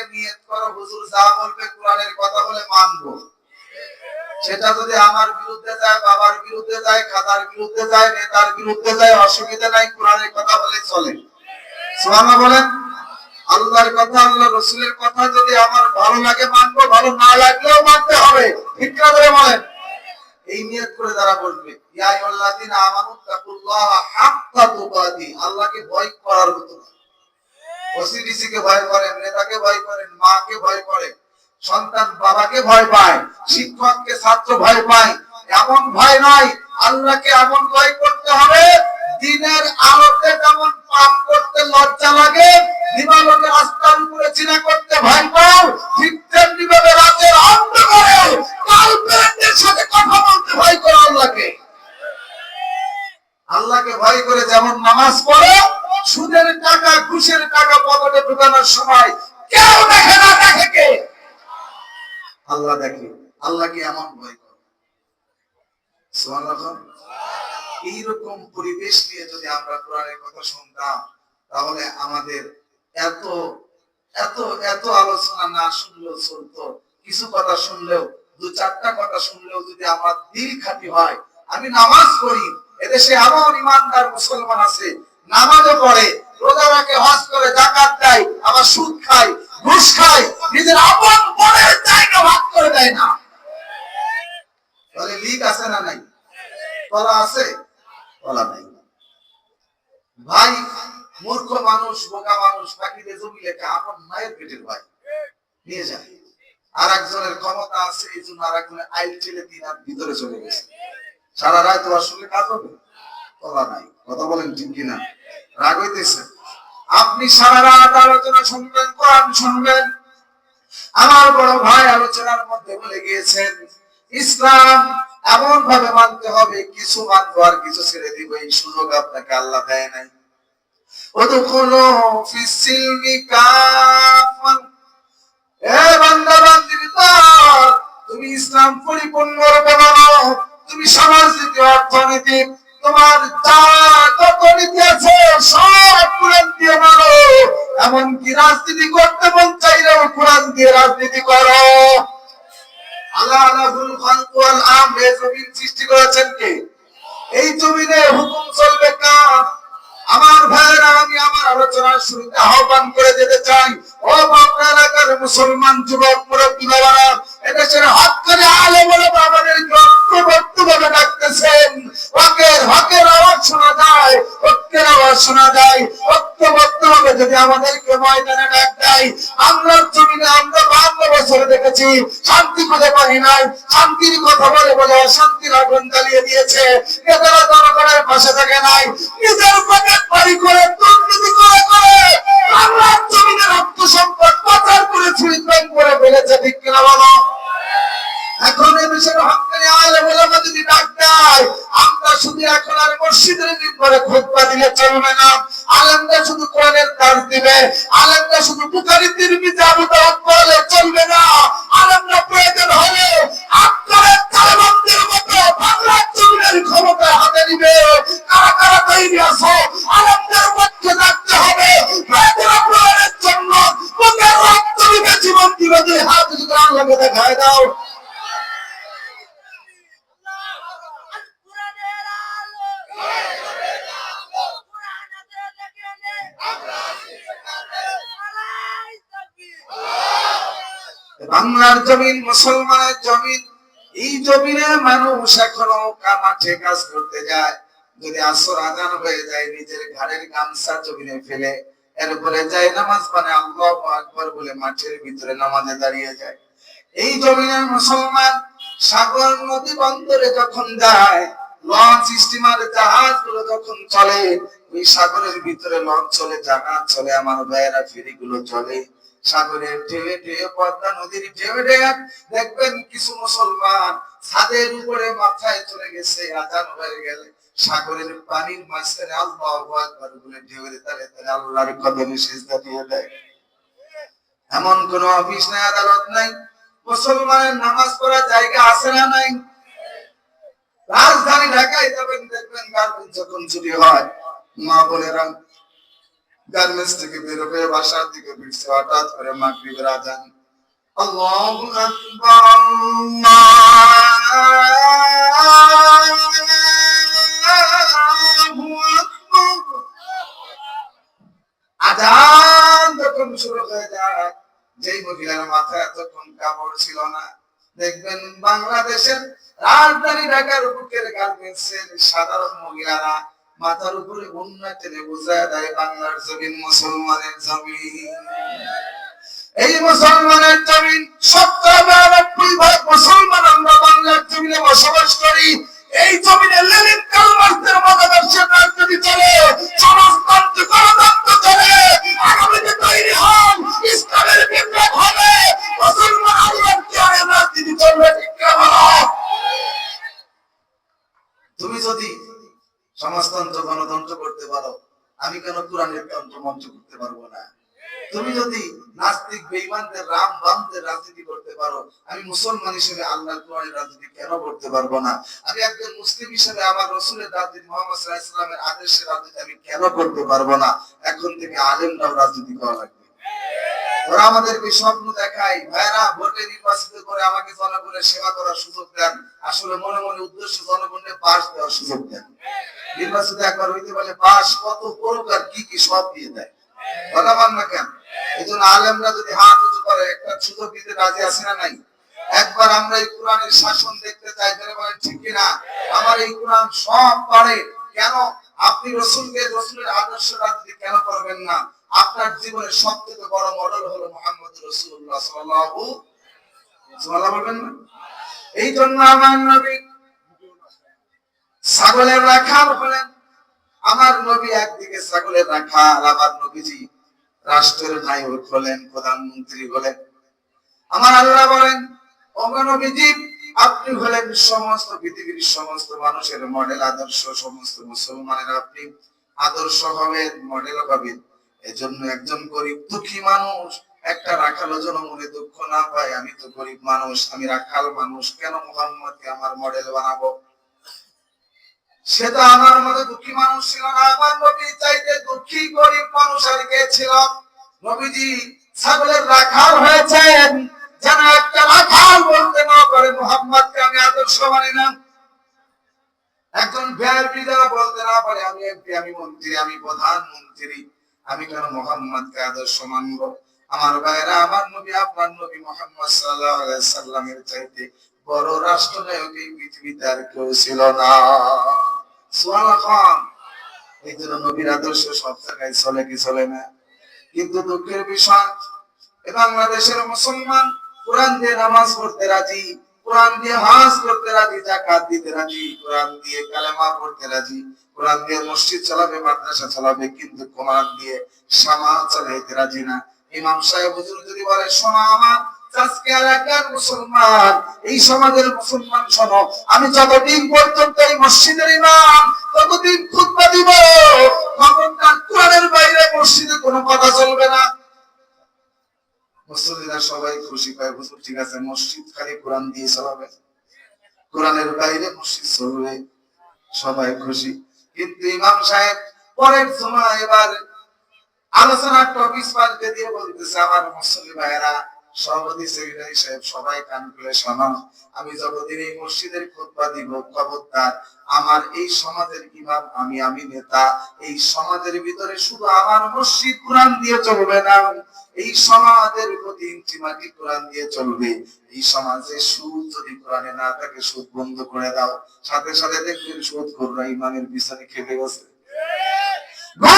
আগে নিয়ত করো, হুজুর যা বলবে কোরআনের কথা বলে মানবো। সেটা যদি আমার বিরুদ্ধে যায়, বাবার বিরুদ্ধে যায় খাতার বিরুদ্ধে যায়, নেতার বিরুদ্ধে যায়, অসুবিধা নাই, কোরআনের কথা বলে চলে। সুবহানাল্লাহ বলেন, আল্লাহর কথা আল্লাহ রসুলের কথা যদি আমার ভালো লাগে মানবো, ভালো না লাগলেও মানতে হবে। করে বলেন? এই নিয়ত করে যারা বলবে তাকুল্লাহা হাক্কা আল্লাহকে ভয় করার মতো না। ওসিডিসি কে ভয় করেন নেতাকে ভয় করেন মাকে ভয় করেন সন্তান বাবাকে ভয় পায়, শিক্ষককে, ছাত্র ভয় পায়। এমন ভয় নয়, আল্লাহকে এমন ভয় করতে হবে ঢুকানোর সময় কেউ দেখে না দেখে কে? আল্লাহ দেখে। আল্লাহকে এমন ভয় করো? এইরকম পরিবেশ নিয়ে যদি আমরা কোরআনের কথা শুনতাম, তাহলে আমাদের এত এত এত আলোচনা না শুনলেও চলতো। কিছু কথা শুনলেও, দু চারটা কথা শুনলেও যদি আমার দিল খাঁটি হয়, আমি নামাজ পড়ি, এদেশে এমন ইমানদার মুসলমান আছে, নামাজও পড়ে রোজা হজ করে জাকাত দেয়, আবার সুদ খায়, ঘুষ খায়, নিজের আপন জায়গা ভাগ করে দেয় না। তাহলে লিক আছে না নাই? আছে? নাই। ভাই, মূর্খ মানুষ, বোকা মানুষ পাখিতে জমি আপন মায়ের পেটের ভাই। নিয়ে যায় আর একজনের ক্ষমতা আছে, এই জন্য আর একজনের আইল ছেলে তিন হাত ভিতরে চলে গেছে। সারা রাত তোমার সঙ্গে কাজ হবে? তলা নাই। কথা বলেন ঠিক কিনা? রাগ হইতেছে? আপনি সারা রাত আলোচনা শুনবেন, কোরআন শুনবেন। আমার বড় ভাই আলোচনার মধ্যে বলে গিয়েছেন, ইসলাম এমন ভাবে মানতে হবে, কিছু মানবো আর কিছু ছেড়ে দিব, এই সুযোগ আপনাকে আল্লাহ দেয় নাই। তুমি ইসলাম পরিপূর্ণ রূপে মানো, তুমি অর্থনীতি তোমার যা যত নীতি আছে সব কোরআন দিয়ে মানো এমনকি রাজনীতি করতে মন চাইলেও কোরআন দিয়ে রাজনীতি করো। আল্লাহ আলাহুল ওয়াল আমর এই জমিন সৃষ্টি করেছেন কে? এই জমিনে হুকুম চলবে কার? আমার ভাইয়েরা, আমি আমার আলোচনার শুরুতে আহ্বান করে যেতে চাই, ও বাপরা এলাকার মুসলমান, যুবক, মুরব্বী, বাবারা আমরা আমরা শান্তি খুঁজে পাই নাই। শান্তির কথা বলে বলে অশান্তির আগুন জ্বালিয়ে দিয়েছে। নেতারা জনগণের পাশে থাকে নাই। নিজের পকেট বাড়ি করে, দুর্নীতি করে করে বাংলার জমিনে রক্ত সম্পদ পাচার করে ছিনতাই করে ফেলেছে, ঠিক কিনা এখন আর মসজিদের নির্ভরে খুতবা দিলে চলবে না। আলেমরা শুধু কোরআনের দাস দিবে। আলেমরা শুধু বুখারী, তিরমিজি, আবু দাউদ চলবে না। আলেমরা প্রয়োজন হলে আপনারা তালেবানদের মতো বাংলার জমিনের ক্ষমতা হাতে নিবে। কারা কারা তৈরি আছো? বাংলার জমিন, মুসলমানের জমিন, এই জমিনে মানুষ এখনও কামাঠে কাজ করতে যায়। যদি আসর আজান হয়ে যায়, নিজের ঘাড়ের গামছা জমিনে ফেলে, এরপরে যায় নামাজ মানে আল্লাহ আকবর বলে মাঠের ভিতরে নামাজে দাঁড়িয়ে যায়। এই জমিনের মুসলমান সাগর নদী বন্দরে যখন যায়, লঞ্চ স্টিমার জাহাজগুলো যখন চলে ওই সাগরের ভিতরে লঞ্চ চলে জাহাজ চলে, আমার ভাইয়েরা ফেরি গুলো চলে। সাগরের ঢেউে ঢেউে পদ্মা নদীর ঢেউে ঢেউে দেখবেন কিছু মুসলমান ছাদের উপরে মাথায় চলে গেছে, আজান হয়ে গেলে। সাগরের পানির মাঝখানে আল্লাহ আকবার বলে ঢেউে তালে তালে আল্লাহর কদমে সিজদা দিয়ে দেয়। এমন কোন অফিস নাই, আদালত নাই, মুসলমানের নামাজ পড়ার জায়গা আছে না নাই? রাজধানী ঢাকায় যাবেন, দেখবেন গার্মেন্টস যখন ছুটি হয় মা বোনেরা, গার্মেন্টস থেকে বের হয়ে বাসার দিকে ফিরছে, হঠাৎ করে মাগরিবের আজান। আজান শুরু হয়ে যায়, যেই মহিলার মাথায় এতক্ষণ কাপড় ছিল না, দেখবেন বাংলাদেশের রাজধানী ঢাকার বুকের গার্মেন্টসের সাধারণ মহিলারা মাথার উপরে উন্নয় টেনে বোঝায় দেয় বাংলার জমিন মুসলমানের জমিন। এই মুসলমানের জমিন মুসলমান আমরা বাংলার জমিনে বসবাস করি। এই জমিনে মতাদর্শের রাজনীতি চলে, সমাজতন্ত্র, গণতন্ত্র চলে। আগামীতে তৈরি হন ইসলামের বিপ্লব হবে। মুসলমান রাজনীতি চলবে ঠিক তুমি যদি সমাজতন্ত্র, গণতন্ত্র করতে পারো। আমি কেন কোরআনের তন্ত্র মঞ্চ করতে পারব না? তুমি যদি নাস্তিক, বেঈমানদের, রাম বামদের রাজনীতি করতে পারো, আমি মুসলমান হিসেবে আল্লাহর কোরআনের রাজনীতি কেন করতে পারব না? আমি একজন মুসলিম হিসেবে আমার রসুলের রাজনীতি মোহাম্মদ সাল্লাল্লাহু আলাইহি আদেশের রাজনীতি আমি কেন করতে পারব না? এখন থেকে আলেমরাও রাজনীতি করা লাগবে। ওরা আমাদেরকে স্বপ্ন দেখায় ভাইরা ভোটে নির্বাচিত করে আমাকে জনগণের সেবা করার সুযোগ দেন। আসলে মনে মনে উদ্দেশ্য জনগণের পাশ দেওয়ার সুযোগ দেন। নির্বাচিত একবার হইতে পারলে পাশ কত প্রকার কি কি সব দিয়ে দেয়। কথা মান না কেন? এই জন্য আলেমরা যদি হাত উঁচু করে, একটা সুযোগ দিতে রাজি আছে না নাই? একবার আমরা এই কোরআনের শাসন দেখতে চাই, তাহলে বলেন, ঠিক কিনা আমার এই কোরআন সব পারে। কেন? আপনি রসুলকে, রসুলের আদর্শ রাজনীতি কেন করবেন না? আপনার জীবনের সবথেকে বড় মডেল হলো মোহাম্মদ রসুল্লাহ সাল্লাল্লাহু বলবেন না এই জন্য আমার নবী ছাগলের রাখাল হলেন আমার নবী একদিকে ছাগলের রাখাল আবার নবীজি রাষ্ট্রের নায়ক হলেন প্রধানমন্ত্রী হলেন আমার আল্লাহ বলেন অগণবীজি আপনি হলেন সমস্ত পৃথিবীর সমস্ত মানুষের মডেল আদর্শ, সমস্ত মুসলমানের আপনি আদর্শ হবেন মডেল হবেন। এজন্য একজন গরিব দুঃখী মানুষ, একটা রাখালো যেন মনে দুঃখ না পায়। আমি তো গরিব মানুষ, আমি রাখাল মানুষ, কেন মোহাম্মদকে আমার মডেল বানাবো? সে তো আমার মতো দুঃখী মানুষ ছিল না। আমার নবী চাইতে দুঃখী গরিব মানুষ আর কে ছিল? নবীজি ছাগলের রাখাল হয়েছেন। যেন একটা রাখাল বলতে না পারে মোহাম্মদকে আমি আদর্শ মানি না। একজন ভিআইপি যারা বলতে না পারে, আমি এমপি, আমি মন্ত্রী, আমি প্রধানমন্ত্রী, আমি কেন মোহাম্মদকে আদর্শ মানবো? আমার ভাইরা আমার নবী, আপনার নবী মোহাম্মদ আলাইহি সাল্লামের চাইতে বড় রাষ্ট্রনায়ক এই পৃথিবীতে আর কেউ ছিল না। সুবহানাল্লাহ খান। এই জন্য নবীর আদর্শ সব জায়গায় চলে কি চলে না? কিন্তু দুঃখের বিষয় বাংলাদেশের মুসলমান কোরআন দিয়ে নামাজ পড়তে রাজি, কোরআন দিয়ে হাজ করতে রাজি জাকাত দিতে রাজি, কোরআন দিয়ে কালেমা পড়তে রাজি, কোরআন দিয়ে মসজিদ চালাবে, মাদ্রাসা চালাবে, কিন্তু কোরআন দিয়ে সমাজ চালাইতে রাজি না। ইমাম সাহেব হুজুর যদি বলে, শোনো আমার কোরআনের বাইরে সবাই খুশি পায় ঠিক আছে, মসজিদ খালি কোরআন দিয়ে চালাবে। কোরআনের বাইরে মসজিদ চলবে। সবাই খুশি। কিন্তু ইমাম সাহেব পরের সময় এবার আলোচনার টপিক পাল্টে দিয়ে বলতেছে, আমার মুসলিম ভাইয়েরা সভাপতি সেক্রেটারি সাহেব সবাই কান খুলে শোনো আমি যতদিন এই মসজিদের খুতবা দিব, খবরদার, আমার এই সমাজের ইমাম আমি আমি নেতা, এই সমাজের ভিতরে শুধু আমার মসজিদ কোরআন দিয়ে চলবে না, এই সমাজের প্রতি ইঞ্চি মাটি কোরআন দিয়ে চলবে, এই সমাজে সুদ যদি কোরআনে না থাকে, সুদ বন্ধ করে দাও, সাথে সাথে দেখবেন সুদ কররা ইমামের পিছনে খেতে না,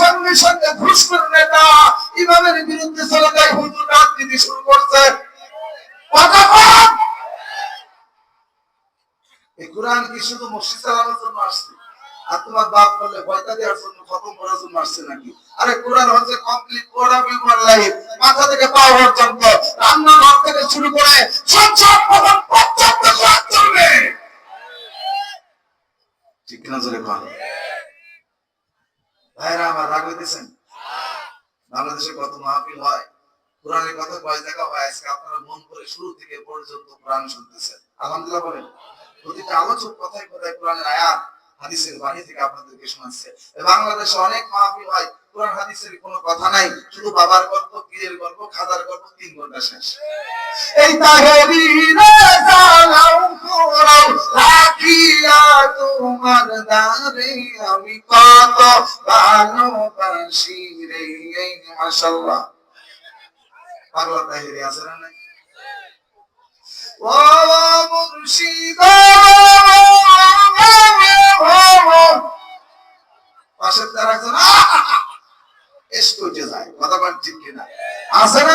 সঙ্গে সঙ্গে শুধু মসজিদ চালানোর জন্য আসছে। আর তোমার বাপ বললে ভয়তা দেওয়ার জন্য খতম করার জন্য আসছে নাকি? আরে কোরআন হচ্ছে কমপ্লিট কোরা বিউর লাইফ। মাথা থেকে পা পর্যন্ত রান্নাঘর থেকে শুরু করে পর্যন্ত কোরআন চলবে। ঠিক না জোরে কোরআন ভাইরা, আমার রাগ হইতেছেন? বাংলাদেশে কত মাহফিল হয়? কোরআনের কথা কয় জায়গা হয়, আজকে আপনারা মন করে শুরু থেকে পর্যন্ত কোরআন শুনতেছেন। আলহামদুলিল্লাহ বলেন। প্রতিটা আলোচক কথায় কথায় কোরআনের আয়াত, হাদিসের বাণী থেকে আপনাদেরকে শোনাচ্ছে। বাংলাদেশে অনেক মাহফিল হয়, কোরআন হাদিসের কোনো কথা নাই, শুধু বাবার গল্প, পীরের গল্প, খাদার গল্প, তিন ঘণ্টা শেষ। এই কোরাও রাখিয়া তোমার দারে আমি কত ভালোবাসি রে, এই মাশাআল্লাহ। পাগলা তাহেরি আছে না আসেন তারা একজন এসকো যায় কথা বলছি কিনা আসেন